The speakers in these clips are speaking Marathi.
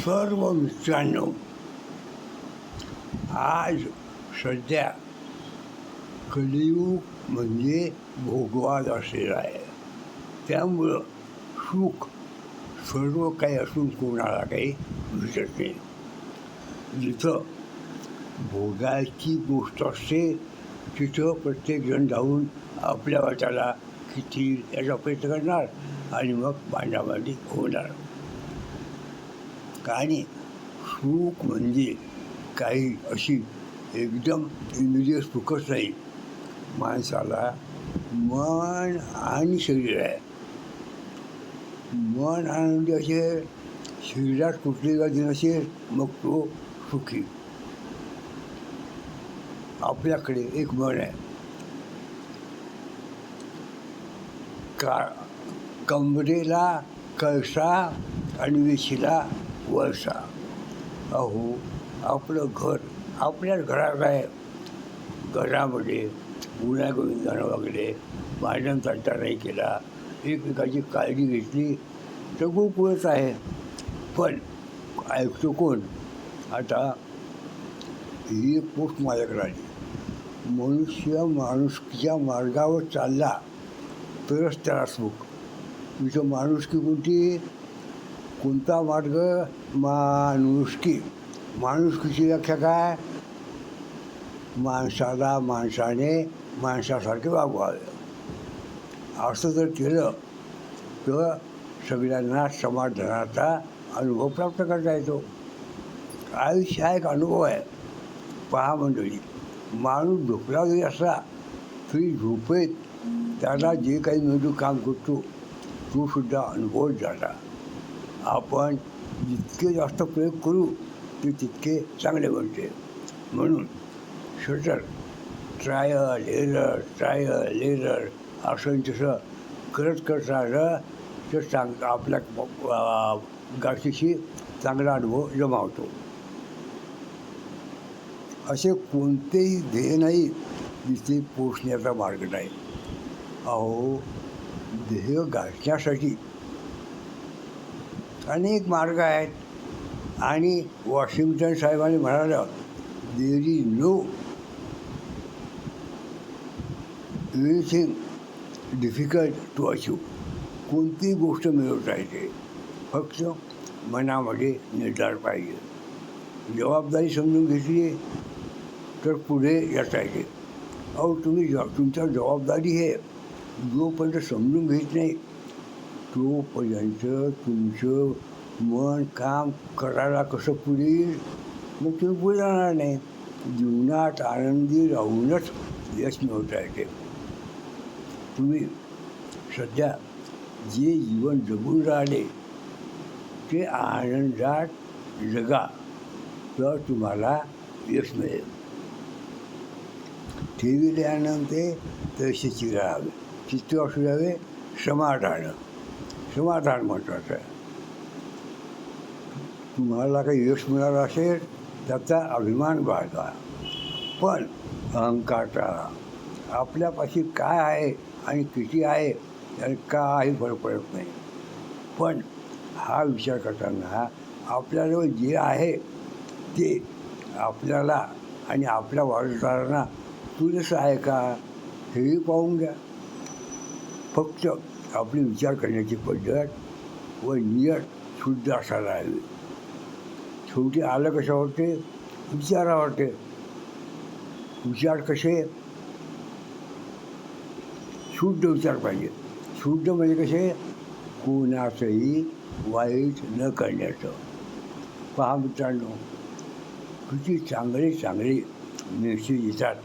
सर्व मित्रांनो आज सध्या कलियुग म्हणजे भोगवाद असलेला आहे. त्यामुळं सुख सर्व काही असून कोणाला काही भेटत नाही. जिथं भोगायची गोष्ट असते तिथं प्रत्येकजण जाऊन आपल्या वाट्याला किती याचा प्रयत्न करणार आणि मग भांडाभांडी होणार. आणि सुख म्हणजे काही अशी एकदम इंद्रिय सुखच नाही. माणसाला मन आणि शरीर आहे. मन आनंदी असेल शरीरात कुठली गादी नसेल मग तो सुखी. आपल्याकडे एक मन आहे. का कमरेला कळसा आणि वेशीला वळसा अहो आपलं घर आपल्याच घरात आहे घरामध्ये गुण्यागोविंदानं वगैरे भांडण तंटा नाही केला. एकमेकाची काळजी घेतली तर गोकुळच आहे. पण ऐकतो कोण? आता ही एक पोस्ट माझ्याकडे आली. मनुष्य माणुसकीच्या मार्गावर चालला तरच त्याला सुख. तुझं माणुसकी कोणती? कोणता मार्ग माणुसकी. माणुसकीची व्याख्या काय? माणसाला माणसाने माणसासारखे वागवावे. असं जर केलं तर सगळ्यांना समाधानाचा अनुभव प्राप्त करता येतो. आयुष्य हा एक अनुभव आहे. पहा मंडळी माणूस झोपला जरी असला तरी झोपेत त्याला जे काही मेंदू काम करतो तो सुद्धा अनुभव जाता. आपण जितके जास्त प्रयोग करू ते तितके चांगले बनते. म्हणून shutter trial error trial error असं तसं करत करत राहिलं तर चांग आपल्या गाठीशी चांगला अनुभव जमावतो. असे कोणतेही ध्येय नाही जिथे पोचण्याचा मार्ग नाही. अहो ध्येय गाठण्यासाठी अनेक मार्ग आहेत. आणि वॉशिंग्टन साहेबांनी म्हणालं there is no anything difficult to achieve. कोणतीही गोष्ट मिळवता येते. फक्त मनामध्ये निर्धार पाहिजे. जबाबदारी समजून घेतली तर पुढे येता येते अहो तुम्ही ज तुमच्या जबाबदारी हे जोपर्यंत समजून घेत नाही तोपर्यंत तुमचं मन काम करायला कसं पुरेल मग तुम्ही बोलणार नाही. जीवनात आनंदी राहूनच यश मिळवता येते. तुम्ही सध्या जे जीवन जगून राहिले ते आनंदात जगा तर तुम्हाला यश मिळेल. ठेविले आनंदे तशीची राहावे चित्त असू द्यावे समाधान. समाधान महत्त्वाचं आहे तुम्हाला काही यश मिळालं असेल त्याचा अभिमान बाळगा. पण अहंकार टाळा आपल्यापाशी काय आहे आणि किती आहे त्याने काही फरक पडत नाही. पण हा विचार करताना आपल्याजवळ जे आहे ते आपल्याला आणि आपल्या वारसदारांना पुरेसं आहे का हेही पाहून घ्या. फक्त आपली विचार करण्याची पद्धत व नियत शुद्ध असायला हवी शेवटी आलं कशावरते विचारावरते विचार कसे? शुद्ध विचार पाहिजे. शुद्ध म्हणजे कसे? कोणाचंही वाईट न करण्याचं. पहा मित्रांनो किती चांगले चांगले मेसेज येतात.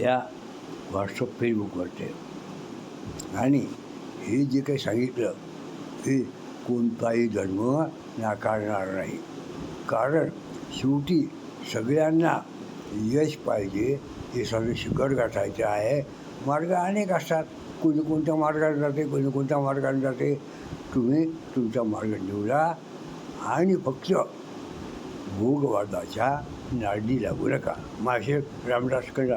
या व्हॉट्सअप फेसबुकवरते आणि हे जे काही सांगितलं हे कोणताही धर्म नाकारणार नाही. कारण शेवटी सगळ्यांना यश पाहिजे हे सगळे शिखर गाठायचं आहे. मार्ग अनेक असतात. कोणी कोणत्या मार्गाने जाते कोणी कोणत्या मार्गाने जाते. तुम्ही तुमचा मार्ग निवडा आणि फक्त भोगवादाच्या नाडी लागू नका. मासे रामदास करा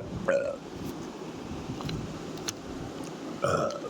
uh,